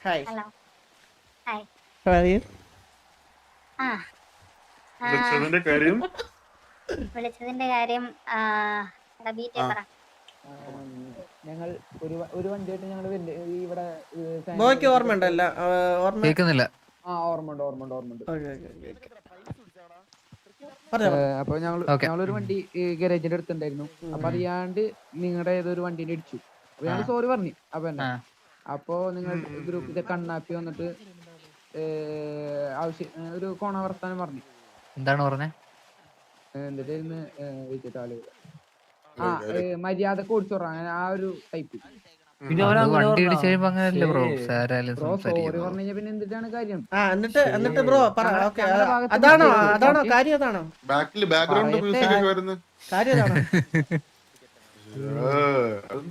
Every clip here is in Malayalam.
ഹായ് ഹലോ ഹായ് പറയൂ ആ. വിളിച്ചതിന്റെ കാര്യം? വിളിച്ചതിന്റെ കാര്യം ഞങ്ങൾ ഒരു ഒരു വണ്ടിയായിട്ട് ഞങ്ങൾ ഇവിടെ ഏ, family ബോയ്ക്ക് ഓർമ്മയുണ്ടല്ല. ഓർമ്മ കേൾക്കുന്നില്ല. ആ ഓർമ്മയുണ്ട് ഓർമ്മയുണ്ട് ഓർമ്മയുണ്ട്. അപ്പൊ ഞങ്ങൾ. ഞങ്ങളൊരു വണ്ടി ഗാരേജിന്റെ അടുത്തുണ്ടായിരുന്നു. അപ്പൊ അറിയാണ്ട് നിങ്ങളുടെ ഏതൊരു വണ്ടീനെ ഇടിച്ചു. അപ്പൊ ഞങ്ങൾ സോറി പറഞ്ഞു. അപ്പൊ എന്നാ? അപ്പൊ നിങ്ങൾ ഗ്രൂപ്പിലെ കണ്ണാപ്പി വന്നിട്ട് ആവശ്യം ഒരു കോണ വർത്താനം പറഞ്ഞു. എന്താണ് പറഞ്ഞേ? എന്നിട്ടായിരുന്നു വിളിച്ചിട്ട് ആൾ ആ മര്യാദ കൂടിച്ചോറ അങ്ങനെ ആ ഒരു ടൈപ്പ്. അതാണോ അതാണോ കാര്യം അതാണോ? ബാക്കിൽ ബാക്ക്ഗ്രൗണ്ട് മ്യൂസിക് ഒക്കെ വരുന്നത്. കാര്യം അതാണോ?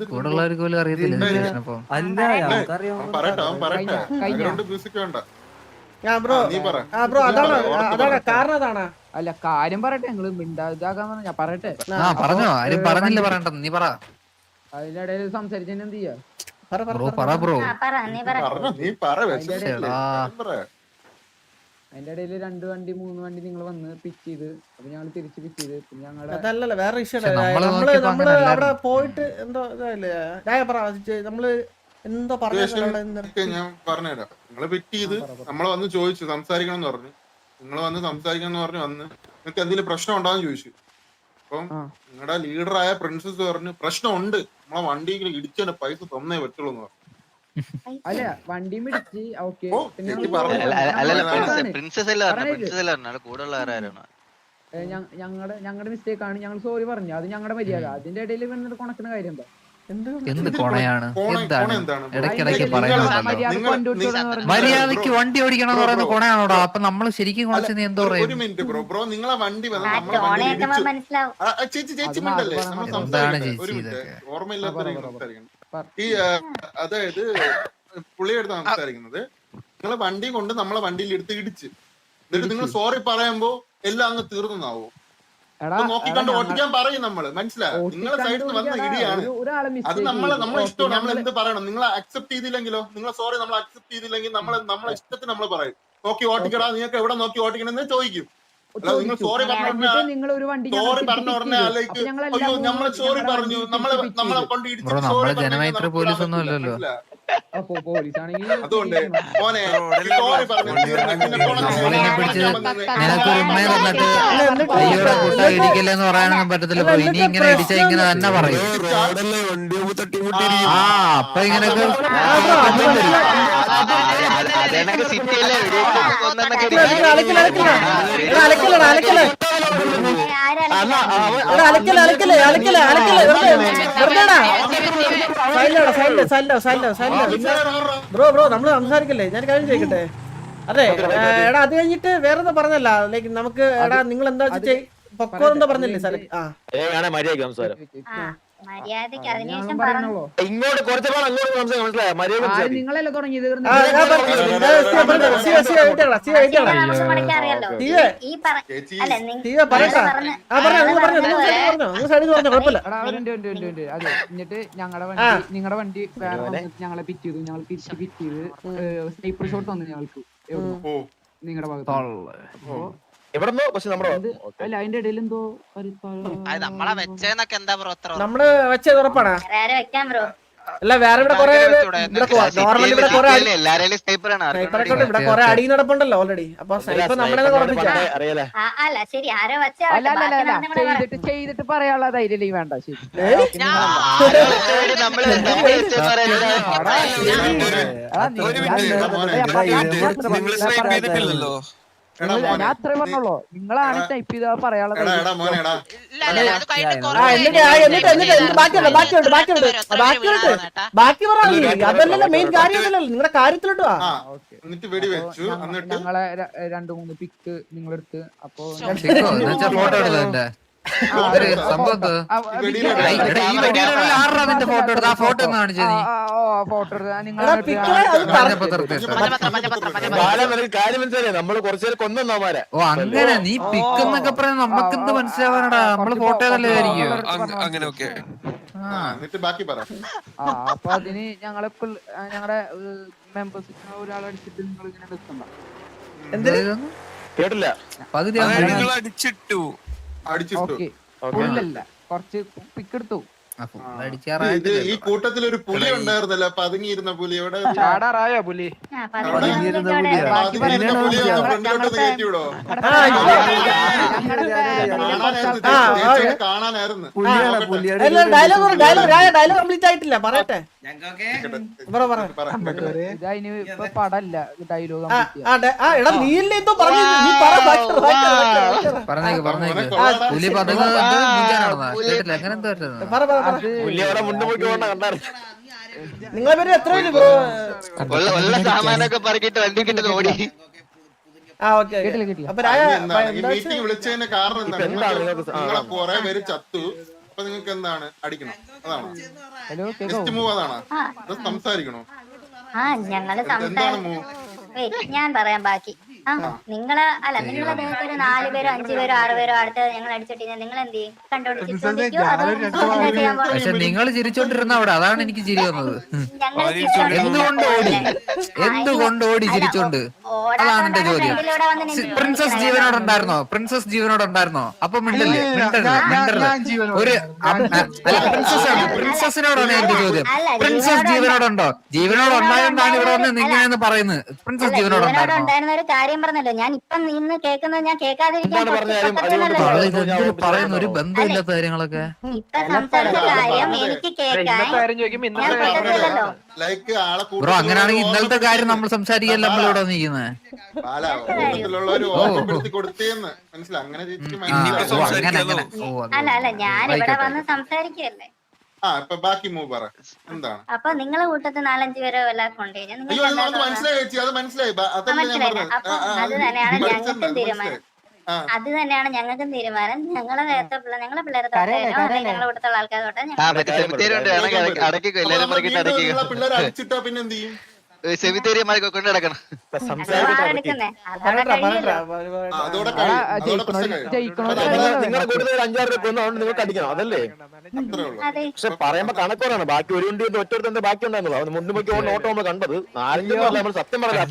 കൂടെ ഉള്ളവർക്ക് പോലും അറിയത്തില്ല. അപ്പൊ അവൻ പറയട്ടെ അവൻ പറയട്ടെ. കഴിഞ്ഞ- കഴിഞ്ഞ. ബാക്ക്ഗ്രൗണ്ട് മ്യൂസിക് വേണ്ട. ബ്രോ നീ പറ. ആ ബ്രോ അതാണോ അതാണോ. കാരണം അതാണോ. അല്ല കാര്യം പറയട്ടെ ഞങ്ങൾ മിണ്ടാതാക്കാൻ ഞാൻ പറയട്ടെ. ആ പറഞ്ഞോ ആരും പറഞ്ഞില്ല പറയണ്ട നീ പറ. അതിനിടയിൽ സംസാരിച്ചെന്ത് സംസാരിച്ചതിന് ചെയ്യാ? പറ പറ, ബ്രോ പറ ബ്രോ. നീ പറ പറഞ്ഞോ, നീ പറ വിഷമില്ലേ? ശ്ശെടാ. കാര്യം പറ. അതിന്റെ ഇടയിൽ രണ്ട് വണ്ടി മൂന്ന് വണ്ടി നിങ്ങൾ വന്ന് പിക്ക് ചെയ്ത് അപ്പൊ ഞങ്ങൾ തിരിച്ച് പിക്ക് ചെയ്ത്. പിന്നെ ഞങ്ങളുടെ അതല്ലല്ലോ വേറെ ഇഷ്യൂ നമ്മൾ നമ്മൾ അവിടെ പോയിട്ട് എന്തോ ഇതല്ലേ ഞാൻ പറ നമ്മൾ എന്തോ പറഞ്ഞു ഞാൻ പറഞ്ഞുതരാം. നിങ്ങൾ പിറ്റ് ചെയ്ത് നമ്മൾ വന്ന് ചോദിച്ചു സംസാരിക്കണം എന്ന് പറഞ്ഞു. നിങ്ങൾ വന്ന് സംസാരിക്കണം എന്ന് പറഞ്ഞു വന്ന് നിങ്ങൾക്ക് എന്തെങ്കിലും പ്രശ്നം ഉണ്ടോന്ന് ചോദിച്ചു. അപ്പം. നിങ്ങളുടെ ലീഡറായ പ്രിൻസസ് പറഞ്ഞു പ്രശ്നം ഉണ്ട് നമ്മളെ വണ്ടിയിൽ ഇടിച്ചതിന്റെ പൈസ തന്നേ പറ്റുള്ളൂ എന്ന് പറഞ്ഞു. അല്ല വണ്ടി മിടിച്ച് ഓക്കെ. പ്രിൻസസ് അല്ല പ്രിൻസസ് അല്ല കൂടെ ഉള്ള ആരാണ്? ഞങ്ങളുടെ ഞങ്ങളുടെ മിസ്റ്റേക്ക് ആണ്. ഞങ്ങൾ സോറി പറഞ്ഞു. അത് ഞങ്ങളുടെ മര്യാദ. അതിന്റെ ഇടയിൽ വന്നിട്ട് കൊണക്കുന്ന കാര്യം എന്താ? കൊണയാണ്? എന്താണ്? ഇടയ്ക്കിടയ്ക്ക് മര്യാദയ്ക്ക് വണ്ടി ഓടിക്കണം എന്ന് പറയുന്ന ബ്രോ. കൊണയാണോടാ? അപ്പൊ നമ്മൾ ശരിക്കും കുറച്ച് എന്തോ പറയുന്നത് പറയും. ഒരു മിനിറ്റ് ബ്രോ. ബ്രോ നിങ്ങളെ വണ്ടി വന്ന് വണ്ടി ടോണയൊക്കെ മനസ്സിലാവും. ആ, ആ, ചേച്ചി നമ്മൾ. എന്താണ് ഇതൊക്കെ? ഈ അതായത് പുള്ളിയെടുത്ത് സംസാരിക്കുന്നത്. നിങ്ങളെ വണ്ടി കൊണ്ട് നമ്മളെ വണ്ടിയിൽ എടുത്ത് ഇടിച്ച്. എന്നിട്ട് നിങ്ങൾ സോറി പറയുമ്പോ എല്ലാം അങ്ങ് തീർന്നാവോ നോക്കിക്കണ്ട് ഓട്ടിക്കാൻ പറയും നമ്മൾ. മനസ്സിലായോ? നിങ്ങളെ സൈഡിൽ നിന്ന് വന്ന. ഇടിയാണ്. അത് നമ്മളെ. നമ്മളെ ഇഷ്ടം ഇഷ്ടമാണ് നമ്മൾ എന്ത് പറയണം? നിങ്ങൾ അക്സെപ്റ്റ് ചെയ്തില്ലെങ്കിലോ? നിങ്ങളെ സോറി നമ്മൾ അക്സെപ്റ്റ് ചെയ്തില്ലെങ്കിൽ നമ്മൾ നമ്മളെ ഇഷ്ടത്തിന് നമ്മൾ പറയും. നോക്കി ഓട്ടിക്കടാ നിങ്ങൾക്ക് എവിടെ നോക്കി ഓട്ടിക്കണമെന്ന് ചോദിക്കും. നിങ്ങൾ സോറി പറഞ്ഞ എന്നിട്ട് നിങ്ങൾ ഒരു വണ്ടി ഞങ്ങൾ ജനമൈത്രി പോലീസ് ഒന്നും അല്ലല്ലോ. പോലീസ് ആണെങ്കിൽ അയ്യോടെ കൂട്ട ഇടിക്കില്ലെന്ന് പറയാനൊന്നും പറ്റത്തില്ല ബ്രോ ഇനി ഇങ്ങനെ ഇടിച്ചാ ഇങ്ങനെ തന്നെ പറയും ആ അപ്പൊ ഇങ്ങനെയൊക്കെ അതെനക്ക് സിറ്റിയല്ലേ കൊന്നൊക്കെ അലക്കില്ല, അലക്കില്ല, അലക്കില്ല. അലക്കില്ല. അലക്കില്ല, അലക്കില്ല, അലക്കില്ല. ബ്രോ ബ്രോ നമ്മൾ സംസാരിക്കല്ലേ? ഞാൻ കാര്യം ചോദിക്കട്ടെ? അതെ എടാ അത് കഴിഞ്ഞിട്ട് വേറെ ഒന്നും പറഞ്ഞല്ല. ലൈക്ക് നമുക്ക് എടാ നിങ്ങൾ എന്താ പൊക്കോ എന്താ പറഞ്ഞില്ലേ സാറേ ആ. മര്യാദ സംസാരം. ആ. മര്യാദയ്ക്ക് അതിനുശേഷം പറഞ്ഞു. ഇങ്ങോട്ട് കുറച്ച് പാട് അങ്ങോട്ട് സംസാരം മനസ്സിലായോ? മര്യാദ ആര് സംസാരിക്കും നിങ്ങളല്ലേ തുടങ്ങിയത് ആ, ഞാൻ പറഞ്ഞു. ഏ, സിയ പറഞ്ഞോ, സിയ, സിയ വെയിറ്റ് സിയ വെയിറ്റ് നമുക്ക് മടക്കി തീയെ. ഈ പറ ചേച്ചി. അല്ല പറയട്ടാ. പറഞ്ഞ- ആ പറഞ്ഞോ നിങ്ങൾ പറഞ്ഞോ നിങ്ങൾ പറഞ്ഞത് സൈഡിൽ പറഞ്ഞോ നിങ്ങൾ സൈഡിൽ പറഞ്ഞോ കുഴപ്പമില്ല. എടാ ഉണ്ട് ഉണ്ട് ഉണ്ട് ഉണ്ട് അതെ എന്നിട്ട് ഞങ്ങളുടെ വണ്ടി നിങ്ങളുടെ വണ്ടി വേറെ വന്നിട്ട് ഞങ്ങളെ പിറ്റ് ചെയ്തു. ഞങ്ങൾ തിരിച്ച് പിറ്റ് ചെയ്ത് സ്നൈപ്പർ ഷോട്ട് തന്നു ഞങ്ങൾക്ക്. എവിടുന്നോ? നിങ്ങളുടെ ഭാഗത്ത്. അപ്പോ എവിടെ പക്ഷെ നമ്മുടെ അല്ല അതിന്റെ ഇടയിൽ എന്തോ ഒരു പ- നമ്മളെ വെച്ചെന്നൊക്കെ എന്താ ബ്രോ അത്ര? നമ്മൾ വെച്ചത് ഉറപ്പാണ്. ആരെ വെക്കാൻ ബ്രോ. അല്ല വേറെ ഇവിടെ കൊറേ നോർമലി ഇവിടെ കൊറേ അടി എല്ലാരെയും സ്നൈപ്പറാണ് സ്നൈപ്പറൊക്കെ ഇവിടെ കൊറേ അടി നടപ്പുണ്ടല്ലോ ഓൾറെഡി അപ്പൊ സ്നൈപ്പർ നമ്മളെ ചെയ്തിട്ട് പറയാനുള്ള ധൈര്യം വേണ്ട ശരി. നമ്മൾ നമ്മൾ എടാ, നീ- ഒരു ഞാൻ- മിനിറ്റ്, ഞാൻ- മോനെ, ഞാൻ- ഒരു ഞാൻ- മിനിറ്റ്. ഞാൻ അത്ര പറഞ്ഞുള്ളൂ നിങ്ങളാണ് ടൈപ്പ് ചെയ്ത ബാക്കി പറഞ്ഞു അതല്ലല്ലോ മെയിൻ കാര്യമല്ലല്ലോ നിങ്ങളുടെ കാര്യത്തിലോട്ട് ആ ഓക്കേ. എന്നിട്ട് വെടി വെച്ചു ഞങ്ങ- എന്നിട്ട് ഞങ്ങളെ രണ്ടു മൂന്ന് പിക്ക് നിങ്ങളെടുത്ത് അപ്പൊ ഫോട്ടോ. എടുത്ത് ആ ഫോട്ടോ ഒന്ന് കാണിച്ചേ ഫോട്ടോ നമ്മൾ കുറച്ചേരം കൊന്നമാരെ ഓ അങ്ങനെ നീ പിക്കെന്നൊക്കെ പറയാൻ നമുക്ക് എന്ത് മനസ്സിലാവാനടാ? നമ്മൾ ഫോട്ടോ അങ്ങനെ ഓക്കെ. ആ, എന്നിട്ട് ബാക്കി പറ. ആ അപ്പൊ അതിന് ഞങ്ങളെ ഞങ്ങളുടെ മെമ്പേഴ്സ് ഒരാളടിച്ചിട്ട് നിങ്ങൾ ഇങ്ങനെ നിൽക്കണ്ട കേട്ടില്ല. പകുതി നിങ്ങൾ അടിച്ചിട്ടു അടിച്ചിട്ടു ഓക്കെ. ഫുള്ളല്ല കുറച്ച് പിക്കെടുത്തു ഈ കൂട്ടത്തിൽ ഒരു പുലി ഉണ്ടായിരുന്നല്ലോ പതുങ്ങിയിരുന്ന പുലി. എവിടെ? ചാടാറായോ പുലി? ഡയലോഗ് ഡയലോഗ് രായ ഡയലോഗ് കംപ്ലീറ്റ് ആയിട്ടില്ല. പറയട്ടെ. പടല്ല. ഡയലോഗ് ആ എടാ നീ എന്തോ പറഞ്ഞു. നീ. പറഞ്ഞേക്ക് പറഞ്ഞേക്ക്. പുലി പതുങ്ങുന്നത് എങ്ങനെ എന്തോ നിങ്ങളെ പേര് എത്ര പേര് ബ്രോ ഉള്ള ഉള്ള സാമാനൊക്കെ പറക്കിട്ട് വണ്ടി കിട്ടുന്ന ഓടി. ആ ഓക്കെ അപ്പൊ മീറ്റിംഗ് വിളിച്ചതിന്റെ കാരണം എന്താണ്? നിങ്ങളെ കുറെ പേര് ചത്തു. അപ്പൊ നിങ്ങൾക്ക് എന്താണ്? അടിക്കണം. അതാണോ? നെക്സ്റ്റ് മൂവ് അതാണോ? സംസാരിക്കണോ? ആ ഞങ്ങൾ ഞാൻ പറയാം ബാക്കി. ആ നിങ്ങൾ അല്ല നിങ്ങളെ ഒരു നാല് പേരോ അഞ്ചു പേരോ ആറ് പേരോ അടുത്ത് ഞങ്ങൾ അടിച്ചിട്ടില്ല നിങ്ങൾ എന്ത് ചെയ്യും? പക്ഷെ നിങ്ങൾ ചിരിച്ചോണ്ടിരുന്ന അവിടെ അതാണ് എനിക്ക് ചിരി വന്നത്. എന്തുകൊണ്ട് ഓടി? എന്തുകൊണ്ട് ഓടി ചിരിച്ചോണ്ട്? അതാണ് എന്റെ ചോദ്യം പ്രിൻസസ് ജീവനോട് ഉണ്ടായിരുന്നോ? പ്രിൻസസ് ജീവനോട് ഉണ്ടായിരുന്നോ? അപ്പൊ മിണ്ടല്ലേ? മിണ്ടല്ലേ ഒരു അല്ല പ്രിൻസസ് ആണ് പ്രിൻസസിനോടാണ് എന്റെ ചോദ്യം. പ്രിൻസസ് ജീവനോട് ജീവനോടുണ്ടോ? ജീവനോട് ഉണ്ടായോണ്ടാണ് ഇവിടെ വന്ന് നിങ്ങനെയെന്ന് പറയുന്നത്. പ്രിൻസസ് ജീവനോട് ഉണ്ടായിരുന്ന? ഒരു കാര്യം പറഞ്ഞല്ലോ. ഞാൻ ഇപ്പം ഇന്ന് കേൾക്കുന്നത് ഞാൻ കേൾക്കാതിരിക്കാൻ പറയുന്ന ഒരു ബന്ധമില്ലാത്ത കാര്യങ്ങളൊക്കെ. ഇപ്പൊ സംസാരിച്ച കാര്യം എനിക്ക് കേൾക്കാൻ ഞാൻ പറ്റത്തില്ലല്ലോ ലൈക്ക് ആളെ ബ്രോ അങ്ങനെയാണെങ്കിൽ ഇന്നലത്തെ കാര്യം നമ്മൾ സംസാരിക്കല്ല നമ്മളിവിടെ നിൽക്കുന്നത് അല്ല അല്ല ഞാൻ ഇവിടെ വന്ന് സംസാരിക്കല്ലേ ആ ഇപ്പൊ ബാക്കി മൂവ് പറ. എന്താണ്? അപ്പൊ നിങ്ങളെ കൂട്ടത്തിൽ നാലഞ്ചു പേരോ വല്ല കൊണ്ടുകഴിഞ്ഞാൽ മനസ്സിലായി അത് മനസ്സിലായി. അത് തന്നെയാണ് ഞങ്ങൾക്കും തീരുമാനം. അത് തന്നെയാണ് ഞങ്ങൾക്കും തീരുമാനം. ഞങ്ങളെ നേരത്തെ പിള്ളേർ ഞങ്ങളെ പിള്ളേരെ തൊട്ടേ ഞങ്ങളെ ഇവിടുത്തെ ആൾക്കാരെ തൊട്ടേ അടക്കിക്കോ പിള്ളേരെ അടിച്ചിട്ടാ പിന്നെ എന്ത് ചെയ്യും? സെമിത്തേരിയന്മാരൊക്കെ കൊണ്ട് നടക്കണം. കൂടുതൽ ഒരു അഞ്ചാറ് അതുകൊണ്ട് നിങ്ങൾക്ക് അടിക്കണം. അതല്ലേ? പക്ഷെ പറയുമ്പോ കണക്കോറാണ് ബാക്കി ഒരു വണ്ടി ഒറ്റ ഒറ്റ ബാക്കി ഉണ്ടായിരുന്നു അവന് മുന്നിൽ നോക്കി ഓടുന്ന ഓട്ടോ നമ്മൾ കണ്ടത്. നാലഞ്ച് നമ്മൾ സത്യം പറയാം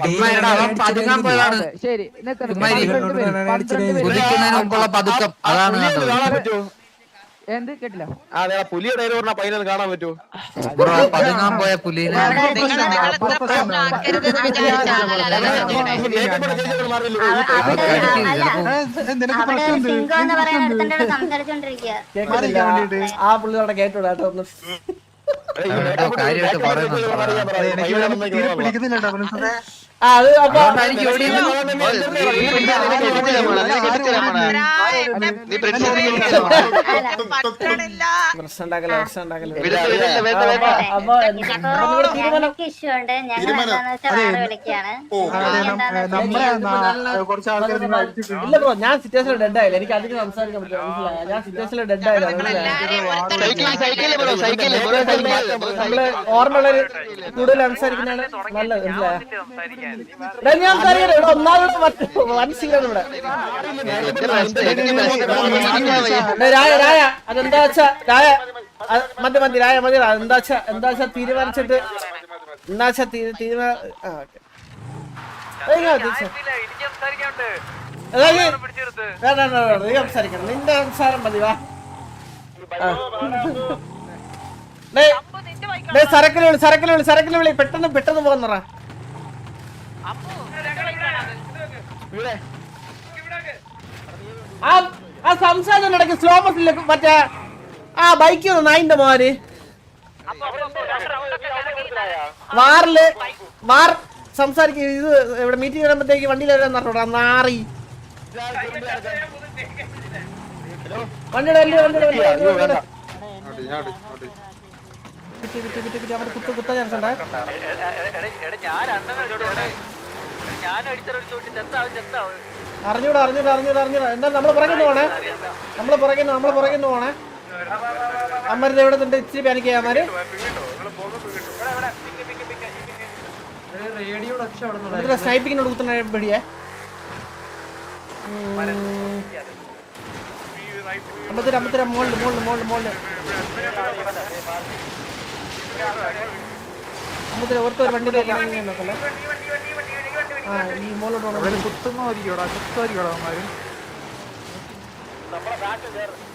പതുക്കം. അതാണ് എന്ത് കേട്ടില്ല? ആ നേരെ പുലിയുടെ പറഞ്ഞ പയ്യനെ കാണാൻ പറ്റുമോ പതുങ്ങാൻ പോയ പുലിനെ അത് പറയുന്ന ആ പുള്ളി അവിടെ കേട്ടൂടാ കേട്ടോ ഒന്ന്. കാര്യമായിട്ട് പറയുന്നുണ്ട്. ആ അത് അപ്പൊ നീ പ്രിൻസിനെ പ്രശ്നം ഇല്ല ബ്രോ ഞാൻ സിറ്റുവേഷനിൽ ഡെഡ് ആയില്ല എനിക്ക് അധികം സംസാരിക്കാൻ പറ്റില്ല മനസ്സിലായോ? ഞാൻ സിറ്റുവേഷനിൽ ഡെഡ് ആയില്ല നമ്മൾ ഓർമ്മയുള്ളൊരു കൂടുതൽ സംസാരിക്കുന്നതാണ് നല്ലത് മനസ്സിലായോ എടാ, ഞാൻ സംസാരിക്കട്ടെ ഇവിടെ ഒന്നാമത് മറ്റേ സീനാണ് ഇവിടെ രായ രായ അതെന്താ വെച്ചാ രായ മതി മതി രായ മതി എന്താ എന്താച്ചാ എന്താ വെച്ചാ തീരുമാനിച്ചിട്ട്? എന്താ വെച്ചാ തീ- തീരുമാനം ആ ഓക്കെ. നീ സംസാരിക്കണം. നിന്റെ സംസാരം മതി വാ. സരക്കിന് വിളി സരക്കിന് വിളി സരക്കിന് വിളി. പെട്ടെന്ന് പെട്ടെന്ന് പോകുന്നറ ആ ആ സംസാരം ഇടയ്ക്ക് സ്ലോ മോഷനിലേക്ക് മറ്റേ ആ ബൈക്ക് വന്നു. നായിന്റെ മോര് വാറിൽ വാർ സംസാരിക്കും. ഇത് ഇവിടെ മീറ്റിംഗ് വരുമ്പോഴത്തേക്ക് വണ്ടിയിൽ വരാൻ പറഞ്ഞോടാ നാറി. അറിഞ്ഞൂടാ അറിഞ്ഞൂടാ അറിഞ്ഞൂടാ അറിഞ്ഞൂടാ. എന്താ നമ്മൾ പുറകിന്ന് പോണേ? നമ്മൾ പുറകിന്ന് നമ്മൾ പുറകിന്ന് പോണേ? അമ്മരുത് എവിടെ ഉണ്ട് ഇച്ചിരി പാനിക്ക് അമ്മര് സ്നൈപ്പിങ്ങിനോട് കുത്തുന്ന പേടിയേ. ഓർത്ത ഒരു വണ്ടി നോക്കല്ലേ? ആ ഈ മോളിലോട്ട് പോകണം. കുത്തുന്നോരിക്കോടാ കുത്തുന്നോരിക്കോടാ അവന്മാര്? ദേ, ദേ, ദേ, ദേടാ.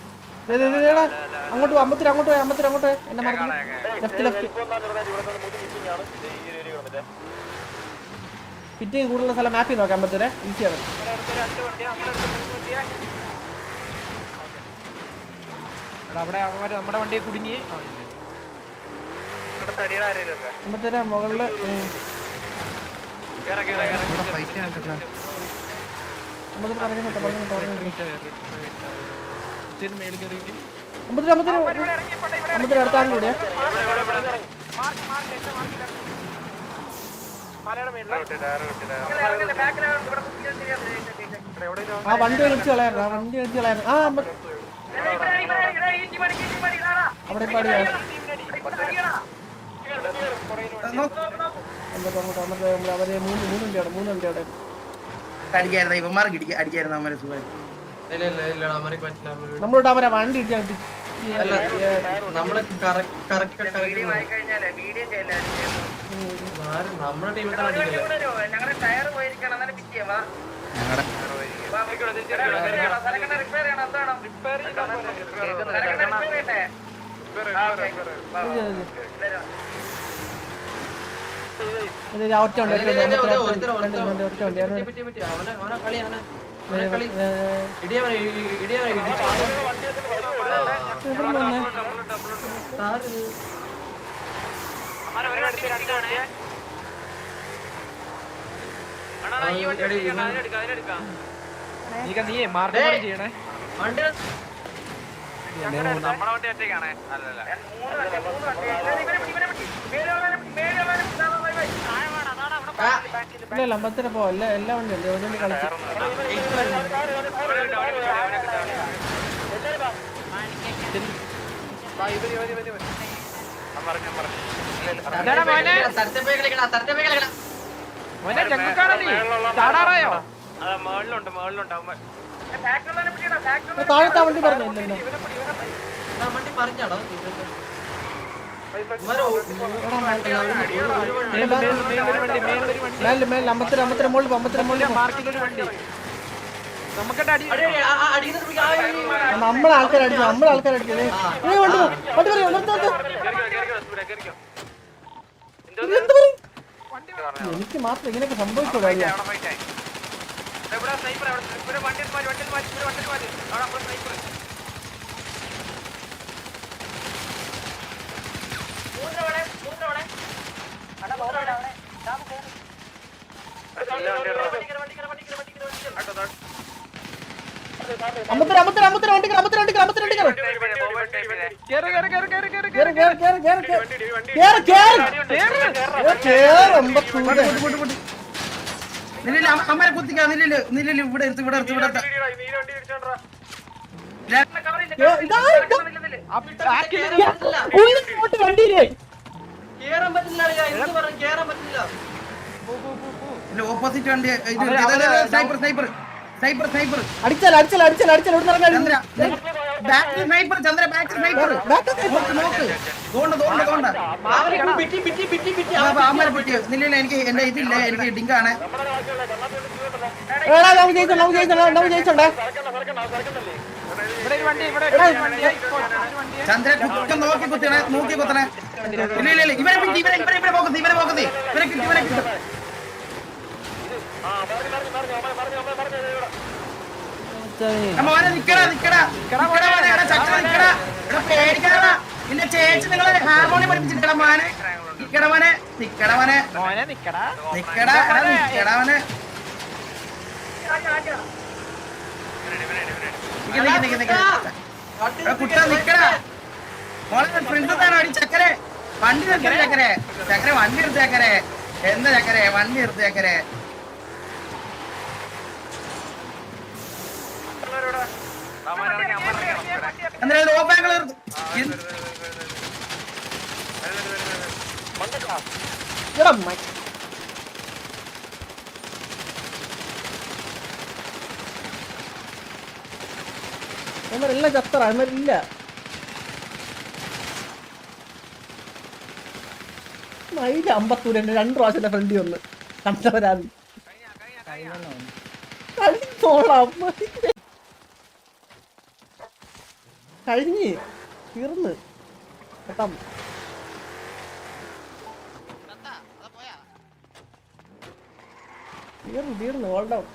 അങ്ങോട്ട് പോ അമ്പത്തിര അങ്ങോട്ട് പോയി അമ്പത്തിര അങ്ങോട്ട് പോയി എന്നെ മറന്നു. ലെഫ്റ്റ് ലെഫ്റ്റ് ഫിറ്റിംഗ് കൂടുതലുള്ള സ്ഥലം മാപ്പിൽ നോക്കാം അമ്പത്തിര. ഈസിയാണ് അവിടെ നമ്മുടെ വണ്ടിയെ കുടുങ്ങി. അമ്പത്തിര മുകളിൽ പറഞ്ഞു കേട്ടോ പറഞ്ഞു കൂടിയാ ആ വണ്ടി വലിച്ചു കളയാറുണ്ട് ആ വണ്ടി വലിച്ചു കളയാറുണ്ട് ആ അവിടെ പാടിയാ അവർ മൂന്ന് മൂന്ന് വണ്ടി അവിടെ മൂന്ന് വണ്ടി അവിടെ. അടിക്കായിരുന്നു ഇവന്മാർക്ക് അടിക്കായിരുന്നു? അമ്മരെ സുഖം ഇല്ല ഇല്ല വണ്ടി അമരക്ക് പറ്റില്ല അമരക്ക് നമ്മളോട് അവരെ വണ്ടി. അല്ല നമ്മൾ നമ്മുടെ ടീമിൽ തന്നെ ഒറ്റ വണ്ടി ഒറ്റ വണ്ടി ഒറ്റ പറ്റി അവനെ അവനെ കളി അവനെ ചെയ്യണേ. കളി ഏ, ഇടിയവനെ ഇടിയവനെ ഇടിച്ചു ഇല്ല അമ്പത്തിര പോ എല്ലാ എല്ലാ വണ്ടി ഉണ്ട് വണ്ടി കളിച്ചു മോനെ? ജങ്കുക്കാണോ നീ ചാടാറായോ? ഏ, താഴത്തെ ആ വണ്ടി പറഞ്ഞു വണ്ടി പറഞ്ഞാടോ എനിക്ക് മാത്രം ഇങ്ങനെയൊക്കെ സംഭവിച്ചോ കാര്യം അമ്പത്തിര അമ്പത്തിര ഇവിടെ വണ്ടി അമ്പത്തിര വണ്ടി കയറ്, ഇവിടെ വണ്ടി കയറ്. കേറ് കേറ് കേറ്. കേറ് കേറ് കേറ്, കേറ്, കേറ്, കേറ്, കേറ്. കേറ്, കേറ്. ഏ, കേറ്, അമ്പത്തൂര്. നില്ലില്ല അമ്മരെ കുത്തിക്കാ നില്ലില്ല നില്ലില്ല ഇവിടെ എടുത്ത് ഇവിടെ എടുത്ത് ഇവിടെ ഓപ്പോസിറ്റ് വണ്ടി. സ്നൈപ്പർ സ്നൈപ്പർ സ്നൈപ്പർ സ്നൈപ്പർ അടിച്ചാൽ അടിച്ചാൽ അടിച്ചാൽ അടിച്ചാൽ ഇവിടെ ചന്ദ്ര നടക്കാൻ back sniper Chandra back sniper നോക്ക് നോക്ക് തോണ്ട തോണ്ട തോണ്ട. അവനെ പിറ്റി പിറ്റി പിറ്റി പിറ്റി അമ്മരെ പറ്റി നില്ലില്ല എനിക്ക് എന്റെ ഇതില്ല എനിക്ക് ഡിങ്കാണ് എടാ നമുക്ക് ജയിച്ചോ നമുക്ക് ജയിച്ചോ നമുക്ക് ജയിച്ചോണ്ടേ ചന്ദ്ര കുത്തം നോക്കി കുത്തണേ നോക്കി കുത്തണേ. ഇല്ല ഇല്ല ഇവരെ പിടിച്ച് ഇവരെ ഇവരെ ഇവരെ പോക്കത്തി ഇവരെ പോക്കത്തി. ഇവരെ കിട്ടി ഇവരെ കിട്ടും. നിന്റെ ചേച്ചി നിങ്ങളെ ഹാർമോണി പഠിപ്പിച്ചിട്ടടാ മോനെ. നിക്കടവനെ മോനെ നിക്കടാ മോനെ. കുട്ടാ നിക്കടാ. മോളെ പ്രിന്റ് താനോ അടി ചക്കരെ. വണ്ടി നിർത്തി ചക്കരെ. ചക്കരെ വണ്ടി എടുത്ത് ചക്കരെ. എന്താ ചക്കരെ? വണ്ടി എടുത്ത് ചക്കരെ. എന്തായാലും ഓഫ് ആംഗിൾ നിർത്തും. എടാ മൈ അവന്മാരെല്ലാം ചത്തറ അവന്മാരില്ല മൈൽ അമ്പത്തൂര് രണ്ട് പ്രാവശ്യം എന്റെ ഫ്രണ്ടി വന്ന്. കണ്ടവരാണ്. കഴിഞ്ഞ് തീർന്ന്. കേട്ടാ? തീർന്നു തീർന്നു ഓൾഡൗൺ